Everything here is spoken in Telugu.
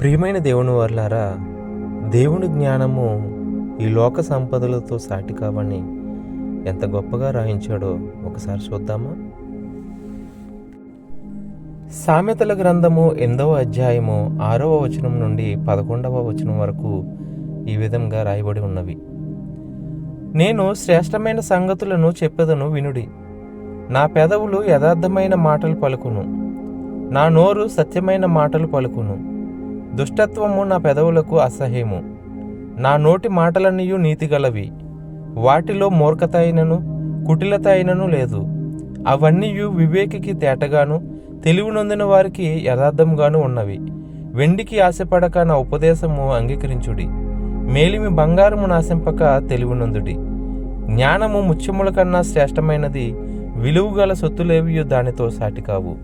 ప్రియమైన దేవుని వర్లారా దేవుని జ్ఞానము ఈ లోక సంపదలతో సాటి కావని ఎంత గొప్పగా రాయించాడో ఒకసారి చూద్దామా? సామెతల గ్రంథము ఎనిమిదవ అధ్యాయము ఆరవ వచనం నుండి పదకొండవ వచనం వరకు ఈ విధంగా రాయబడి ఉన్నవి. నేను శ్రేష్టమైన సంగతులను చెప్పదను వినుడి. నా పెదవులు యథార్థమైన మాటలు పలుకును. నా నోరు సత్యమైన మాటలు పలుకును. దుష్టత్వము నా పెదవులకు అసహ్యము. నా నోటి మాటలన్నీయు నీతిగలవి. వాటిలో మూర్ఖత అయినను కుటిలత అయినను లేదు. అవన్నీయు వివేకికి తేటగాను తెలివినొందిన వారికి యథార్థంగాను ఉన్నవి. వెండికి ఆశపడక నా ఉపదేశము అంగీకరించుడి. మేలిమి బంగారము నాశింపక తెలివినొందుడి. జ్ఞానము ముత్యముల కన్నా శ్రేష్టమైనది విలువగల సొత్తులేవియు దానితో సాటి కావు